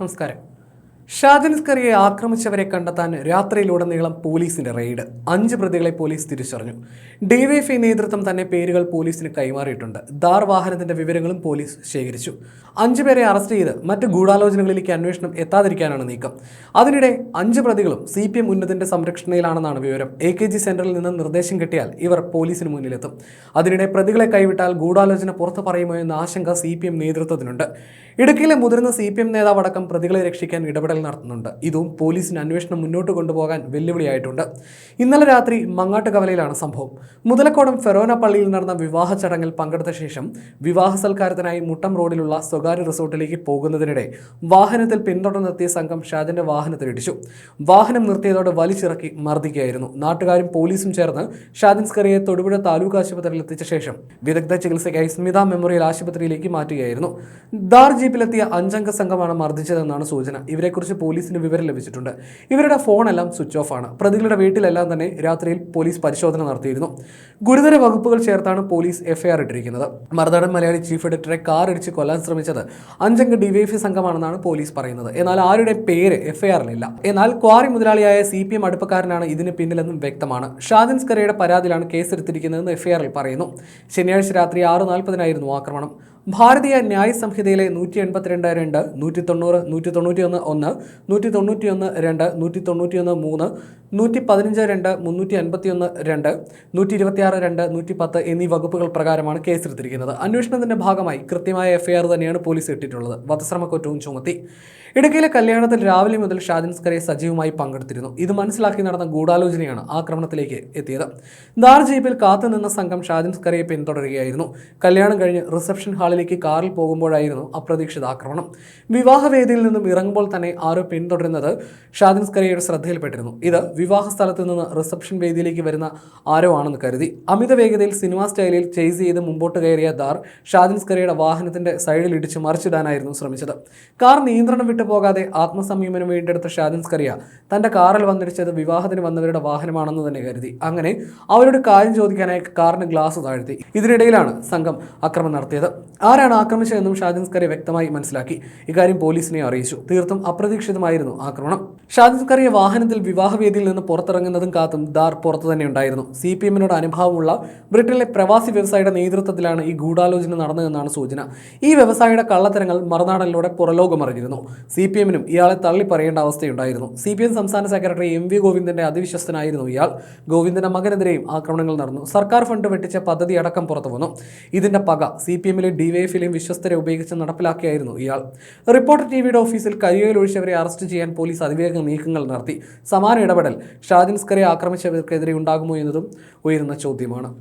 നമസ്കാരം ഷാജൻസ്കറിയെ ആക്രമിച്ചവരെ കണ്ടെത്താൻ രാത്രിയിലുടനീളം പോലീസിന്റെ റെയ്ഡ്. അഞ്ച് പ്രതികളെ പോലീസ് തിരിച്ചറിഞ്ഞു. ഡിവൈഎഫ്ഐ നേതൃത്വം തന്നെ പേരുകൾ പോലീസിന് കൈമാറിയിട്ടുണ്ട്. ദാർ വാഹനത്തിന്റെ വിവരങ്ങളും പോലീസ് ശേഖരിച്ചു. അഞ്ചു പേരെ അറസ്റ്റ് ചെയ്ത് മറ്റ് ഗൂഢാലോചനകളിലേക്ക് അന്വേഷണം എത്താതിരിക്കാനാണ് നീക്കം. അതിനിടെ അഞ്ച് പ്രതികളും സി പി എം ഉന്നതിന്റെ സംരക്ഷണയിലാണെന്നാണ് വിവരം. എ കെ ജി സെന്ററിൽ നിന്ന് നിർദ്ദേശം കിട്ടിയാൽ ഇവർ പോലീസിന് മുന്നിലെത്തും. അതിനിടെ പ്രതികളെ കൈവിട്ടാൽ ഗൂഢാലോചന പുറത്തു പറയുമോ എന്ന ആശങ്ക സി പി എം നേതൃത്വത്തിനുണ്ട്. ഇടുക്കിയിലെ മുതിർന്ന സി പി എം നേതാവടക്കം പ്രതികളെ രക്ഷിക്കാൻ ഇടപെടൽ നടത്തുന്നുണ്ട്. ഇതും പോലീസിന് അന്വേഷണം മുന്നോട്ട് കൊണ്ടുപോകാൻ വെല്ലുവിളിയായിട്ടുണ്ട്. ഇന്നലെ രാത്രി മങ്ങാട്ട് കവലയിലാണ് സംഭവം. മുതലക്കോടം ഫെറോന പള്ളിയിൽ നടന്ന വിവാഹ ചടങ്ങിൽ പങ്കെടുത്ത ശേഷം വിവാഹ സൽക്കാരത്തിനായി മുട്ടം റോഡിലുള്ള സ്വകാര്യ റിസോർട്ടിലേക്ക് പോകുന്നതിനിടെ വാഹനത്തിൽ പിന്തുടർന്നെത്തിയ സംഘം ഷാജന്റെ വാഹനത്തിലിടിച്ചു. വാഹനം നിർത്തിയതോടെ വലിച്ചിറക്കി മർദ്ദിക്കുകയായിരുന്നു. നാട്ടുകാരും പോലീസും ചേർന്ന് ഷാജൻ സ്കറിയെ തൊടുപുഴ താലൂക്ക് ആശുപത്രിയിൽ എത്തിച്ച ശേഷം വിദഗ്ധ ചികിത്സയ്ക്കായി സ്മിത മെമ്മോറിയൽ ആശുപത്രിയിലേക്ക് മാറ്റുകയായിരുന്നു. ദാർ ജീപ്പിലെത്തിയ അഞ്ചംഗ സംഘമാണ് മർദ്ദിച്ചതെന്നാണ് സൂചന. ഇവരെക്കുറിച്ച് പോലീസിന് വിവരം ലഭിച്ചിട്ടുണ്ട്. ഇവരുടെ ഫോണെല്ലാം സ്വിച്ച് ഓഫ് ആണ് പ്രതികളുടെ വീട്ടിലെല്ലാം തന്നെ രാത്രിയിൽ പോലീസ് പരിശോധന നടത്തിയിരുന്നു. ഗുരുതര വകുപ്പുകൾ ചേർത്താണ് പോലീസ് എഫ്ഐആർ ഇട്ടിരിക്കുന്നത്. മറുനാടൻ മലയാളി ചീഫ് എഡിറ്ററെ കാർ ഇടിച്ച് കൊല്ലാൻ ശ്രമിച്ചത് അഞ്ചംഗ ഡിവൈഎഫ്ഐ സംഘമാണെന്നാണ് പോലീസ് പറയുന്നത്. എന്നാൽ ആരുടെ പേര് എഫ്ഐആറിലില്ല. എന്നാൽ ക്വാറി മുതലാളിയായ സി പി എം അടുപ്പക്കാരനാണ് ഇതിന് പിന്നിലെന്നും വ്യക്തമാണ്. ഷാദിൻ സ്കരയുടെ പരാതിയിലാണ് കേസെടുത്തിരിക്കുന്നതെന്ന് എഫ്ഐആറിൽ പറയുന്നു. ശനിയാഴ്ച രാത്രി ആറ് നാൽപ്പതിനായിരുന്നു ആക്രമണം. ഭാരതീയ ന്യായ സംഹിതയിലെ നൂറ്റി എൺപത്തിരണ്ട് രണ്ട് നൂറ്റി തൊണ്ണൂറ് നൂറ്റി തൊണ്ണൂറ്റി ഒന്ന് നൂറ്റി തൊണ്ണൂറ്റി ഒന്ന് രണ്ട് നൂറ്റി തൊണ്ണൂറ്റി ഒന്ന് മൂന്ന് നൂറ്റി പതിനഞ്ച് രണ്ട് മുന്നൂറ്റി അൻപത്തി ഒന്ന് രണ്ട് നൂറ്റി ഇരുപത്തിയാറ് രണ്ട് നൂറ്റി പത്ത് എന്നീ വകുപ്പുകൾ പ്രകാരമാണ് കേസെടുത്തിരിക്കുന്നത്. അന്വേഷണത്തിന്റെ ഭാഗമായി കൃത്യമായ എഫ്ഐആർ തന്നെയാണ് പോലീസ് ഇട്ടിട്ടുള്ളത്. വധശ്രമക്കുറ്റവും ചുമത്തി. ഇടുക്കിയിലെ കല്യാണത്തിൽ രാവിലെ മുതൽ ഷാജിൻ സ്കറെ സജീവമായി പങ്കെടുത്തിരുന്നു. ഇത് മനസ്സിലാക്കി നടന്ന ഗൂഢാലോചനയാണ് ആക്രമണത്തിലേക്ക് എത്തിയത്. ദാർ ജീപ്പിൽ കാത്തുനിന്ന സംഘം ഷാജിൻ സ്കറയെ പിന്തുടരുകയായിരുന്നു. കല്യാണം കഴിഞ്ഞ് റിസപ്ഷൻ ഹാളിലേക്ക് കാറിൽ പോകുമ്പോഴായിരുന്നു അപ്രതീക്ഷിത ആക്രമണം. വിവാഹവേദിയിൽ നിന്നും ഇറങ്ങുമ്പോൾ തന്നെ ആരോ പിന്തുടരുന്നത് ഷാജിൻ സ്കറിയയുടെ ശ്രദ്ധയിൽപ്പെട്ടിരുന്നു. ഇത് വിവാഹ സ്ഥലത്ത് നിന്ന് റിസപ്ഷൻ വേദിയിലേക്ക് വരുന്ന ആരോ ആണെന്ന് കരുതി. അമിത വേഗതയിൽ സിനിമാ സ്റ്റൈലിൽ ചേസ് ചെയ്ത് മുമ്പോട്ട് കയറിയ ദാർ ഷാജിൻ സ്കറിയുടെ വാഹനത്തിന്റെ സൈഡിൽ ഇടിച്ച് മറിച്ചിടാനായിരുന്നു ശ്രമിച്ചത്. കാർ നിയന്ത്രണം വിട്ടു പോകാതെ ആത്മസംയമനം വീണ്ടെടുത്ത ഷാജൻ സ്കറിയ തന്റെ കാറിൽ വന്നിടിച്ചത് വിവാഹത്തിന് വന്നവരുടെ വാഹനമാണെന്ന് തന്നെ കരുതി. അങ്ങനെ അവരോട് കാര്യം ചോദിക്കാനായി കാറിന് ഗ്ലാസ് താഴ്ത്തി. ഇതിനിടയിലാണ് സംഘം ആക്രമണം നടത്തിയത്. ആരാണ് ആക്രമിച്ചതെന്നും ഷാജൻ സ്കറിയ വ്യക്തമായി മനസ്സിലാക്കി. ഇക്കാര്യം പോലീസിനെ അറിയിച്ചു. തീർത്തും അപ്രതീക്ഷിതമായിരുന്നു ആക്രമണം. ഷാജൻ സ്കറിയ വാഹനത്തിൽ വിവാഹവേദിയിൽ നിന്ന് പുറത്തിറങ്ങുന്നതും കാത്തും ദാർ പുറത്തു തന്നെ ഉണ്ടായിരുന്നു. സി പി എമ്മിനോട് അനുഭാവമുള്ള ബ്രിട്ടനിലെ പ്രവാസി വ്യവസായിയുടെ നേതൃത്വത്തിലാണ് ഈ ഗൂഢാലോചന നടന്നതെന്നാണ് സൂചന. ഈ വ്യവസായിയുടെ കള്ളത്തരങ്ങൾ മറുനാടനിലൂടെ പുറലോകമറിഞ്ഞിരുന്നു. സി പി എമ്മിനും ഇയാളെ തള്ളി പറയേണ്ട അവസ്ഥയുണ്ടായിരുന്നു. സി പി എം സംസ്ഥാന സെക്രട്ടറി എം വി ഗോവിന്ദന്റെ അതിവിശ്വസ്തനായിരുന്നു ഇയാൾ. ഗോവിന്ദന്റെ മകനെതിരെയും ആക്രമണങ്ങൾ നടന്നു. സർക്കാർ ഫണ്ട് വെട്ടിച്ച പദ്ധതി അടക്കം പുറത്തു വന്നു. ഇതിന്റെ പക സി പി എമ്മിലെ ഡിവൈഎഫിലെയും വിശ്വസ്തരെ ഉപയോഗിച്ച് നടപ്പിലാക്കിയായിരുന്നു ഇയാൾ. റിപ്പോർട്ടർ ടി വിയുടെ ഓഫീസിൽ കരിയോയിൽ ഒഴിച്ചവരെ അറസ്റ്റ് ചെയ്യാൻ പോലീസ് അതിവേഗ നീക്കങ്ങൾ നടത്തി. സമാന ഇടപെടൽ ഷാജിൻസ്കറെ ആക്രമിച്ചവർക്കെതിരെ ഉണ്ടാകുമോ എന്നതും ഉയരുന്ന ചോദ്യമാണ്.